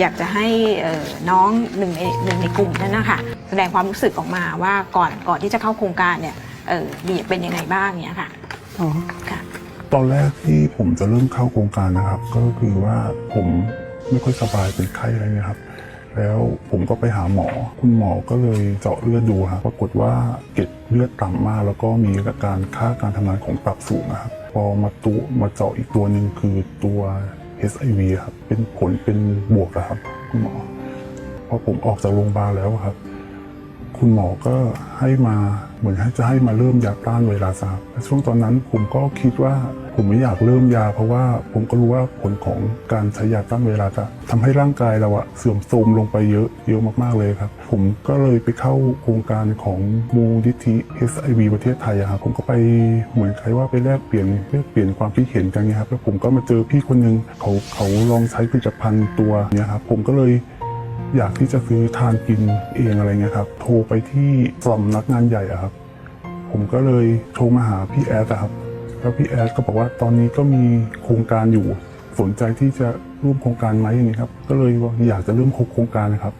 อยากจะให้เอ่อน้องหนึ่งในหนึ่งในกลุ่มนั้นนะคะแสดงความรู้สึกออกมาว่าก่อนก่อนที่จะเข้าโครงการเนี่ยเออมีเป็นยังไงบ้างเนี่ยค่ะอ๋อค่ะตอนแรกที่ผมจะเริ่มเข้าโครงการนะครับ ก็คือว่าผมไม่ค่อยสบายเป็นไข้อะไรเงี้ยครับ แล้วผมก็ไปหาหมอ คุณหมอก็เลยเจาะเลือดดูครับปรากฏว่าเกล็ดเลือดต่ำมาก แล้วก็มีอาการค่าการทำงานของตับสูงนะครับ พอมาตุมาเจาะอีกตัวหนึ่งคือตัว HIV ครับเป็นผลเป็นบวกอะครับคุณหมอพอผมออกจากโรงพยาบาลแล้วครับ คุณหมอก็ให้มาเหมือนให้จะให้มาเริ่มยาต้านไวรัสครับช่วงตอนนั้นผมก็คิดว่าผมไม่อยากเริ่มยา เพราะว่าผมก็รู้ว่าผลของการใช้ยาต้านไวรัสอะทำให้ร่างกายเราอะเสื่อมโทรมลงไปเยอะเยอะมากๆเลยครับ ผมก็เลยไปเข้าโครงการของมูลนิธิ HIV ประเทศไทยอะครับผมก็ไปเหมือนใครว่าไปแลกเปลี่ยนแลกเปลี่ยนความคิดเห็นกันไงครับแล้วผมก็มาเจอพี่คนหนึงเขาเขาลองใช้ผลิตภัณฑ์ตัวเนี้ยครับผมก็เลย อยากที่จะซื้อทานกินเองอะไรเงี้ยครับ โทรไปที่สำนักงานใหญ่อะครับ ผมก็เลยโทรมาหาพี่แอดอะครับ แล้วพี่แอดก็บอกว่าตอนนี้ก็มีโครงการอยู่ สนใจที่จะร่วมโครงการไหมอย่างนี้ครับ ก็เลยอยากจะเริ่มโครงการนะครับ